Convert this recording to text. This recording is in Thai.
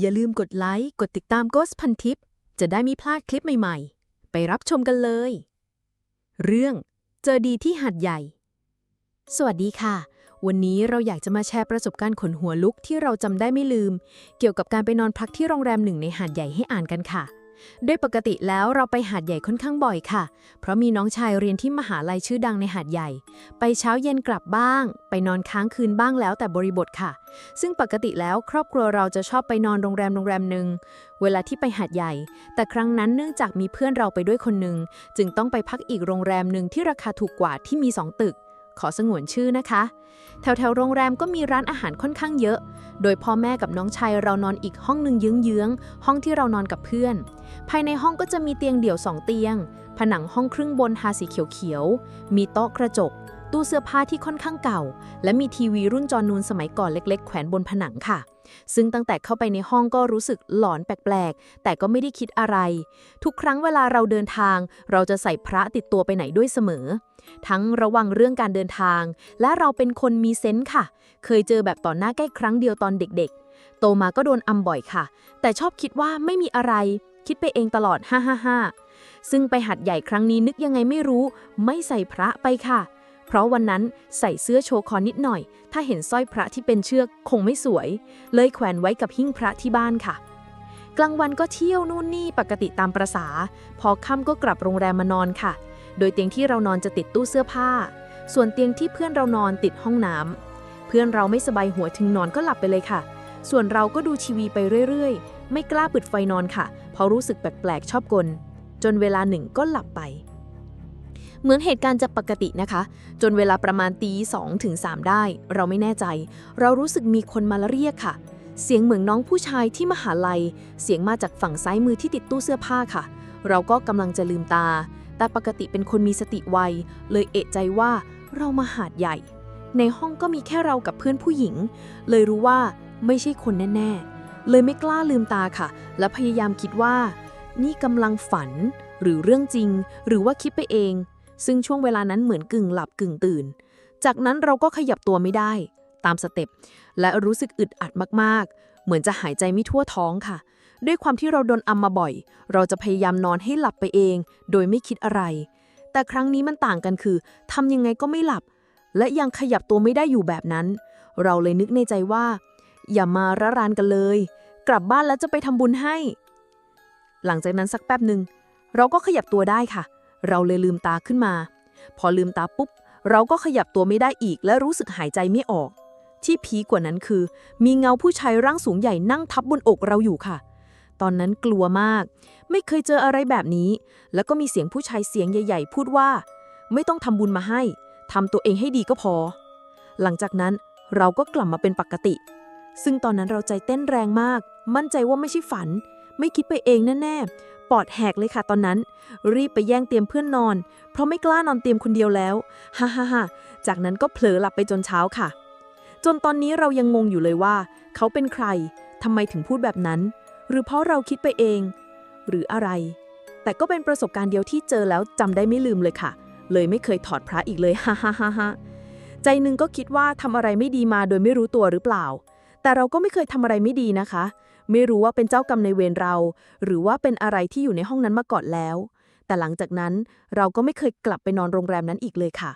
อย่าลืมกดไลค์ กดติดตาม Ghost พันทิปจะได้ไม่พลาดคลิปใหม่ๆ ไปรับชมกันเลย เรื่องเจอดีที่หาดใหญ่ สวัสดีค่ะ วันนี้เราอยากจะมาแชร์ประสบการณ์ขนหัวลุกที่เราจำได้ไม่ลืม เกี่ยวกับการไปนอนพักที่โรงแรมหนึ่งในหาดใหญ่ให้อ่านกันค่ะ โดยปกติแล้วเราไปหาดใหญ่ค่อนข้างบ่อยค่ะ เพราะมีน้องชายเรียนที่มหาลัยชื่อดังในหาดใหญ่ ไปเช้าเย็นกลับบ้าง ไปนอนค้างคืนบ้างแล้วแต่บริบทค่ะ ซึ่งปกติแล้วครอบครัวเราจะชอบไปนอนโรงแรมโรงแรมหนึ่งเวลาที่ไปหาดใหญ่ แต่ครั้งนั้นเนื่องจากมีเพื่อนเราไปด้วยคนหนึ่งจึงต้องไปพักอีกโรงแรมหนึ่งที่ราคาถูกกว่าที่มีสองตึก ขอสงวนชื่อนะคะ แถวๆโรงแรมก็มีร้านอาหารค่อนข้างเยอะ โดยพ่อแม่กับน้องชายเรานอนอีกห้องหนึ่งเยื้องๆ ห้องที่เรานอนกับเพื่อน ภายในห้องก็จะมีเตียงเดี่ยวสองเตียง ผนังห้องครึ่งบนทาสีเขียวๆ มีโต๊ะกระจก ตู้เสื้อผ้าที่ค่อนข้างเก่า และมีทีวีรุ่นจอนูนสมัยก่อนเล็ก ๆ แขวนบนผนังค่ะ ซึ่งตั้งแต่เข้าไปในห้องก็รู้สึกหลอนแปลกๆ แต่ก็ไม่ได้คิดอะไร ทุกครั้งเวลาเราเดินทาง เราจะใส่พระติดตัวไปไหนด้วยเสมอ ทั้งระวังเรื่องการเดินทาง และเราเป็นคนมีเซนส์ค่ะ เคยเจอแบบต่อหน้าใกล้ครั้งเดียวตอนเด็กๆ โตมาก็โดนอำบ่อยค่ะ แต่ชอบคิดว่าไม่มีอะไร คิดไปเองตลอดฮ่าฮ่าฮ่าซึ่งไปหัดใหญ่ครั้งนี้นึกยังไงไม่รู้ ไม่ใส่พระไปค่ะ เพราะวันนั้นใส่เสื้อโชว์คอนิดหน่อย ถ้าเห็นสร้อยพระที่เป็นเชือกคงไม่สวย เลยแขวนไว้กับหิ้งพระที่บ้านค่ะ กลางวันก็เที่ยวนู่นนี่ปกติตามประษา พอค่ำก็กลับโรงแรมมานอนค่ะ โดยเตียงที่เรานอนจะติดตู้เสื้อผ้า ส่วนเตียงที่เพื่อนเรานอนติดห้องน้ำเพื่อนเราไม่สบายหัวถึงนอนก็หลับไปเลยค่ะ ส่วนเราก็ดูทีวีไปเรื่อยๆ ไม่กล้าปิดไฟนอนค่ะ เพราะรู้สึกแปลกๆชอบกล จนเวลาหนึ่งก็หลับไป เหมือนเหตุการณ์จะปกตินะคะ จนเวลาประมาณตีสองถึงสามได้ เราไม่แน่ใจ เรารู้สึกมีคนมาเรียกค่ะ เสียงเหมือนน้องผู้ชายที่มหาลัย เสียงมาจากฝั่งซ้ายมือที่ติดตู้เสื้อผ้าค่ะ เราก็กำลังจะลืมตา แต่ปกติเป็นคนมีสติไว เลยเอะใจว่าเรามาหาดใหญ่ ในห้องก็มีแค่เรากับเพื่อนผู้หญิง เลยรู้ว่าไม่ใช่คนแน่ ๆ เลยไม่กล้าลืมตาค่ะ และพยายามคิดว่า นี่กำลังฝัน หรือเรื่องจริง หรือว่าคิดไปเอง ซึ่งช่วงเวลานั้นเหมือนกึ่งหลับกึ่งตื่น จากนั้นเราก็ขยับตัวไม่ได้ ตามสเต็ปและรู้สึกอึดอัดมากๆ เหมือนจะหายใจไม่ทั่วท้องค่ะ ด้วยความที่เราโดนอัมมาบ่อย เราจะพยายามนอนให้หลับไปเอง โดยไม่คิดอะไร แต่ครั้งนี้มันต่างกันคือทำยังไงก็ไม่หลับ และยังขยับตัวไม่ได้อยู่แบบนั้น เราเลยนึกในใจว่า อย่ามาระรานกันเลย กลับบ้านแล้วจะไปทำบุญให้ หลังจากนั้นสักแป๊บหนึ่งเราก็ขยับตัวได้ค่ะ เราเลยลืมตาขึ้นมา พอลืมตาปุ๊บ เราก็ขยับตัวไม่ได้อีกและรู้สึกหายใจไม่ออก ที่พีกว่านั้นคือ มีเงาผู้ชายร่างสูงใหญ่นั่งทับบนอกเราอยู่ค่ะ ตอนนั้นกลัวมาก ไม่เคยเจออะไรแบบนี้ แล้วก็มีเสียงผู้ชายเสียงใหญ่ ๆ พูดว่า ไม่ต้องทำบุญมาให้ทำตัวเองให้ดีก็พอ หลังจากนั้นเราก็กลับมาเป็นปกติ ซึ่งตอนนั้นเราใจเต้นแรงมาก มั่นใจว่าไม่ใช่ฝัน ไม่คิดไปเองแน่ๆ ปอดแหกเลยค่ะตอนนั้น รีบไปแย่งเตียงเพื่อนนอน เพราะไม่กล้านอนเตียงคนเดียวแล้ว ฮ่าฮ่าฮ่าจากนั้นก็เผลอหลับไปจนเช้าค่ะ จนตอนนี้เรายังงงอยู่เลยว่า เขาเป็นใครทำไมถึงพูดแบบนั้น หรือเพราะเราคิดไปเอง หรืออะไร แต่ก็เป็นประสบการณ์เดียวที่เจอแล้วจำได้ไม่ลืมเลยค่ะ เลยไม่เคยถอดพระอีกเลยฮ่าฮ่าฮ่าฮ่าใจหนึ่งก็คิดว่าทำอะไรไม่ดีมาโดยไม่รู้ตัวหรือเปล่า แต่เราก็ไม่เคยทำอะไรไม่ดีนะคะ ไม่รู้ว่าเป็นเจ้ากรรมในเวรเรา หรือว่าเป็นอะไรที่อยู่ในห้องนั้นมาก่อนแล้ว แต่หลังจากนั้นเราก็ไม่เคยกลับไปนอนโรงแรมนั้นอีกเลยค่ะ